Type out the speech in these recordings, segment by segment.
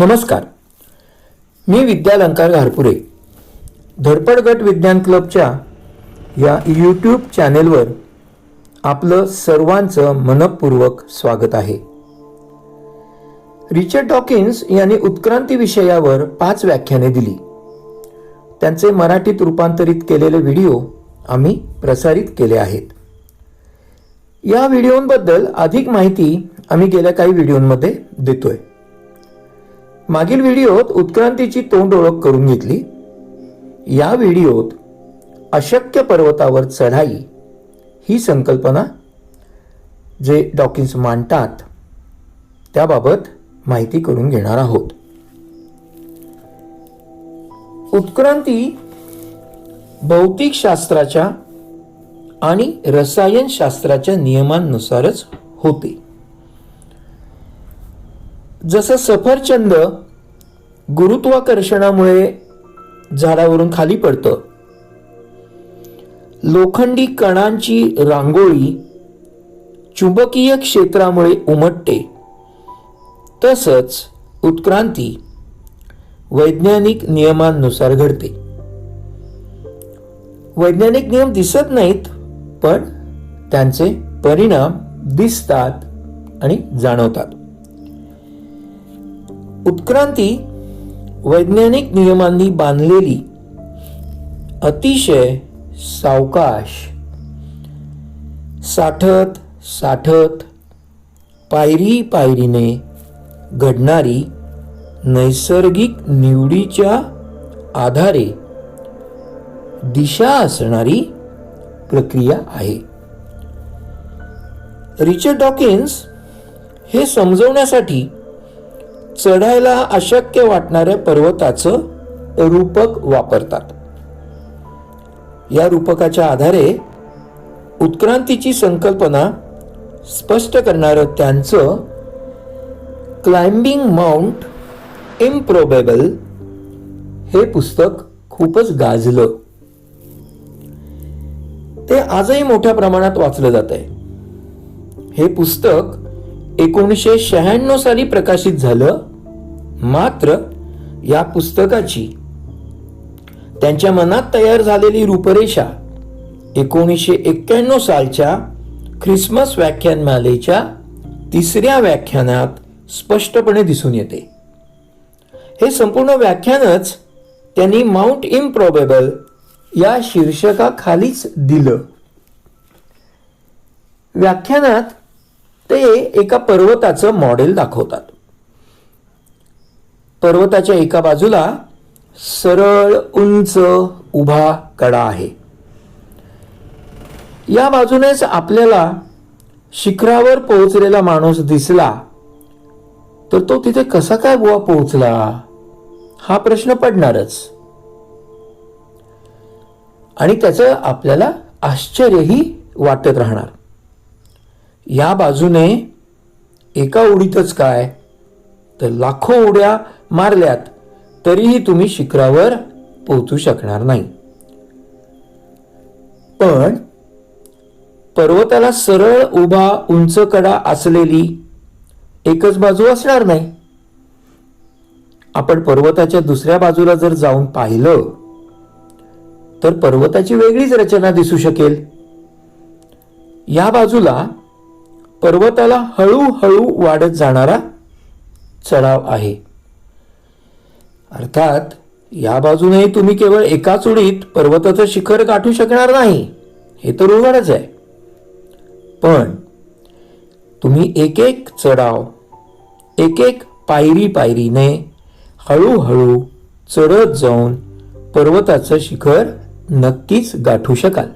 नमस्कार. मी विद्यालंकार घारपुरे. धडपड गट विज्ञान क्लबच्या या यूट्यूब चॅनेलवर आपलं सर्वांचं मनपूर्वक स्वागत आहे. रिचर्ड डॉकिन्स यांनी उत्क्रांती विषयावर पाच व्याख्याने दिली. त्यांचे मराठीत रूपांतरित केलेले व्हिडिओ आम्ही प्रसारित केले आहेत. या व्हिडिओंबद्दल अधिक माहिती आम्ही गेल्या काही व्हिडिओंमध्ये देतोय. मागील व्हिडिओत उत्क्रांतीची तोंड ओळख करून घेतली. या व्हिडिओत अशक्य पर्वतावर चढाई ही संकल्पना जे डॉकिन्स मांडतात त्याबाबत माहिती करून घेणार आहोत. उत्क्रांती भौतिकशास्त्राच्या आणि रसायनशास्त्राच्या नियमांनुसारच होते. जसं सफरचंद गुरुत्वाकर्षणामुळे झाडावरून खाली पडतं लोखंडी कणांची रांगोळी चुंबकीय क्षेत्रामुळे उमटते. तसंच उत्क्रांती वैज्ञानिक नियमांनुसार घडते. वैज्ञानिक नियम दिसत नाहीत पण त्यांचे परिणाम दिसतात आणि जाणवतात. उत्क्रांती वैज्ञानिक नियमांनी बांधलेली अतिशय सावकाश साठत साठत पायरी पायरीने घडणारी नैसर्गिक निवडीच्या आधारे दिशा असणारी प्रक्रिया आहे. रिचर्ड डॉकिन्स हे समजवण्यासाठी चढायला अशक्य वाटणाऱ्या पर्वताचं रूपक वापरतात. या रूपकाच्या आधारे उत्क्रांतीची संकल्पना स्पष्ट करणारं त्यांचं क्लाइम्बिंग माउंट इम्प्रोबेबल हे पुस्तक खूपच गाजलं. ते आजही मोठ्या प्रमाणात वाचलं जात आहे हे पुस्तक एकोणीसशे शहाण्णव साली प्रकाशित झालं. मात्र या पुस्तकाची त्यांच्या मनात तयार झालेली रूपरेषा एकोणीसशे एक्क्याण्णव सालच्या ख्रिसमस व्याख्यानमालेच्या तिसऱ्या व्याख्यानात स्पष्टपणे दिसून येते. हे संपूर्ण व्याख्यानच त्यांनी माउंट इम्प्रॉबेबल या शीर्षकाखालीच दिलं. व्याख्यानात ते एका पर्वताचं मॉडेल दाखवतात. पर्वताच्या एका बाजूला सरळ उंच उभा कडा आहे. या बाजूनेच आपल्याला शिखरावर पोहोचलेला माणूस दिसला. तर तो तिथे कसा काय बुवा पोहोचला? हा प्रश्न पडणारच. आणि त्याचं आपल्याला आश्चर्यही वाटत राहणार. या बाजूने एका उडीतच काय? तर लाखो उड्या मारल्यात तरीही तुम्ही शिखरावर पोहोचू शकणार नाही. पण पर्वताला सरळ उभा उंच कडा असलेली एकच बाजू असणार नाही. आपण पर्वताच्या दुसऱ्या बाजूला जर जाऊन पाहिलं तर पर्वताची वेगळीच रचना दिसू शकेल. या बाजूला पर्वताला हळूहळू वाढत जाणारा चढाव आहे. अर्थात या बाजूने तुम्ही केवळ एकाच उडीत पर्वताचं शिखर गाठू शकणार नाही हे तर उघडच आहे. पण तुम्ही एक एक चढाव एक एक पायरी पायरीने हळूहळू चढत जाऊन पर्वताचं शिखर नक्कीच गाठू शकाल.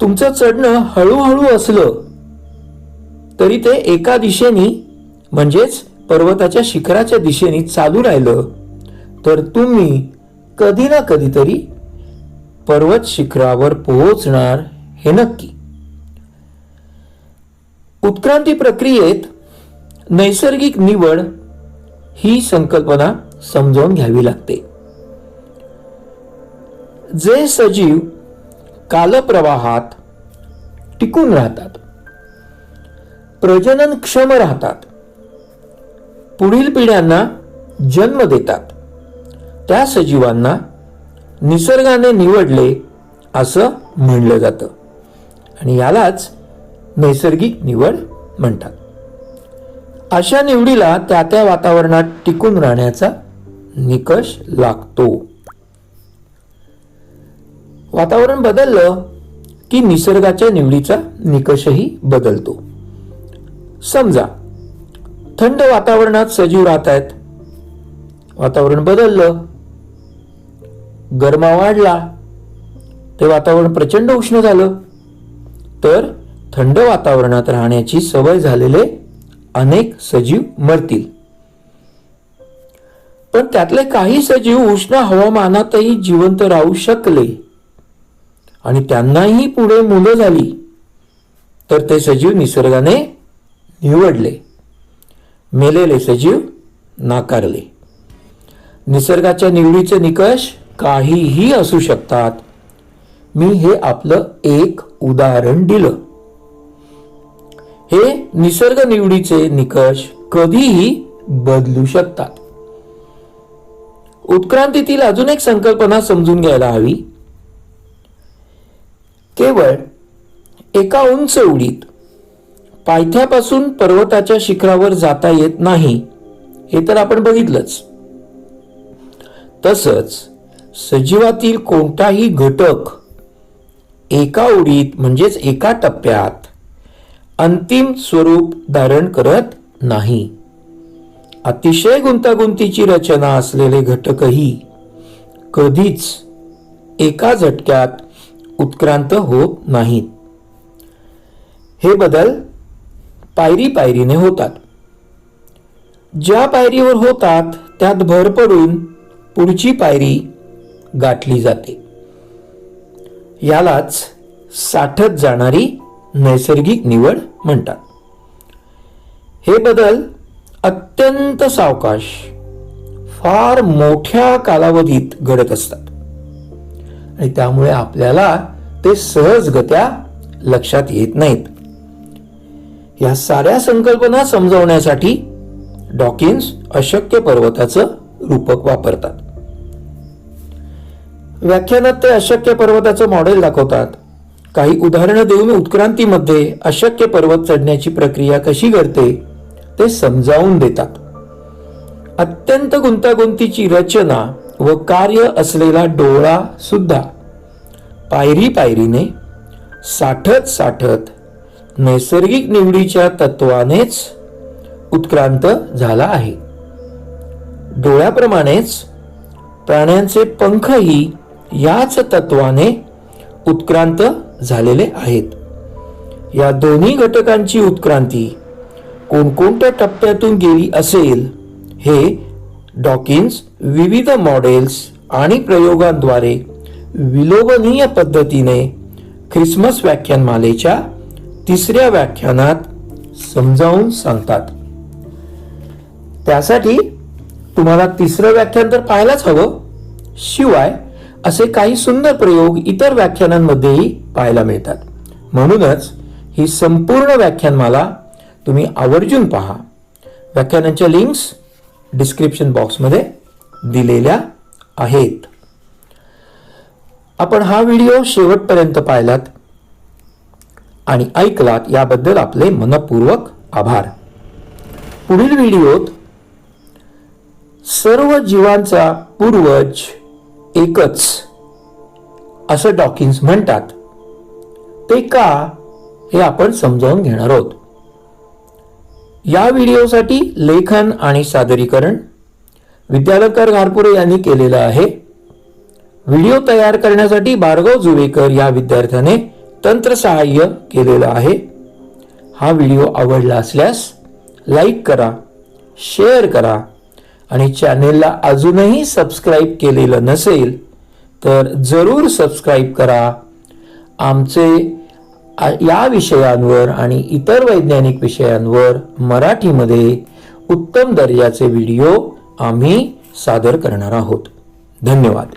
तुमचं चढणं हळूहळू असलं तरी ते एका दिशेने म्हणजेच पर्वताच्या शिखराच्या दिशेने चालू राहिलं तर तुम्ही कधी ना कधीतरी पर्वत शिखरावर पोहोचणार हे नक्की. उत्क्रांती प्रक्रियेत नैसर्गिक निवड ही संकल्पना समजावून घ्यावी लागते. जे सजीव कालप्रवाहात टिकून राहतात प्रजनन क्षम राहतात पुढील पिढ्यांना जन्म देतात. त्या सजीवांना निसर्गाने निवडले असं म्हणलं जातं. आणि यालाच नैसर्गिक निवड म्हणतात. अशा निवडीला त्या त्या वातावरणात टिकून राहण्याचा निकष लागतो. वातावरण बदललं की निसर्गाच्या निवडीचा निकषही बदलतो. समजा थंड वातावरणात सजीव राहत आहेत. वातावरण बदललं. गरमा वाढला. ते वातावरण प्रचंड उष्ण झालं. तर थंड वातावरणात राहण्याची सवय झालेले अनेक सजीव मरतील. पण त्यातले काही सजीव उष्ण हवामानातही जिवंत राहू शकले. आणि त्यांनाही पुढे मुलं झाली. तर ते सजीव निसर्गाने निवडले. मेलेले सजीव नाकारले. निसर्गाच्या निवडीचे निकष काहीही असू शकतात. मी हे आपलं एक उदाहरण दिलं. हे निसर्ग निवडीचे निकष कधीही बदलू शकतात. उत्क्रांतीतील अजून एक संकल्पना समजून घ्यायला हवी. केवळ एका उंच उडीत पायथ्यापासून पर्वताच्या शिखरावर जाता येत नाही. हे तर आपण बघितलंच. तसंच सजीवातील कोणताही घटक एका ओळीत म्हणजेच एका टप्प्यात अंतिम स्वरूप धारण करत नाही. अतिशय गुंतागुंतीची रचना असलेले घटकही कधीच एका झटक्यात उत्क्रांत होत नाहीत. हे बदल पायरी पायरीने होतात. ज्या पायरीवर होतात त्यात भर पडून पुढची पायरी गाठली जाते. यालाच साठत जाणारी नैसर्गिक निवड म्हणतात. हे बदल अत्यंत सावकाश फार मोठ्या कालावधीत घडत असतात. आणि त्यामुळे आपल्याला ते सहजगत्या लक्षात येत नाहीत. या साऱ्या संकल्पना समजवण्यासाठी डॉकिन्स अशक्य पर्वताचं रूपक वापरतात. व्याख्यानात ते अशक्य पर्वताचं मॉडेल दाखवतात. काही उदाहरणं देऊन उत्क्रांतीमध्ये अशक्य पर्वत चढण्याची प्रक्रिया कशी घडते ते समजावून देतात. अत्यंत गुंतागुंतीची रचना व कार्य असलेला डोळा सुद्धा पायरी पायरीने साठत साठत नैसर्गिक निवडीच्या तत्वानेच उत्क्रांत झाला आहे. डोळ्याप्रमाणेच प्राण्यांचे पंखही याच तत्वाने उत्क्रांत झालेले आहेत. या दोन्ही घटकांची उत्क्रांती कोणकोणत्या टप्प्यातून गेली असेल हे डॉकिन्स विविध मॉडेल्स आणि प्रयोगांद्वारे विलोभनीय पद्धतीने ख्रिसमस व्याख्यानमालेच्या तिसऱ्या व्याख्यानात समजावून सांगतात. त्यासाठी तुम्हाला तिसरं व्याख्यान तर पाहायलाच हवं. शिवाय असे काही सुंदर प्रयोग इतर व्याख्यानांमध्येही पाहायला मिळतात. म्हणूनच ही संपूर्ण व्याख्यानमाला तुम्ही आवर्जून पहा. व्याख्यानांच्या लिंक्स डिस्क्रिप्शन बॉक्समध्ये दिलेल्या आहेत. आपण हा व्हिडिओ शेवटपर्यंत पाहिलात. आणि ऐकलात याबद्दल आपले मनपूर्वक आभार. पुढील व्हिडिओत सर्व जीवांचा पूर्वज एकच असं डॉकिन्स म्हणतात. ते का हे आपण समजावून घेणार आहोत. या व्हिडिओसाठी लेखन आणि सादरीकरण विद्यालकर घारपुरे यांनी केलेलं आहे. व्हिडिओ तयार करण्यासाठी भार्गव जुवेकर या विद्यार्थ्याने तंत्र सहाय्य केलेलं आहे. हा व्हिडिओ आवडला असल्यास लाईक करा शेअर करा आणि चॅनेलला अजूनही सबस्क्राईब केलेलं नसेल तर जरूर सबस्क्राईब करा. आमचे या विषयांवर आणि इतर वैज्ञानिक विषयांवर मराठीमध्ये उत्तम दर्जाचे व्हिडिओ आम्ही सादर करणार आहोत. धन्यवाद.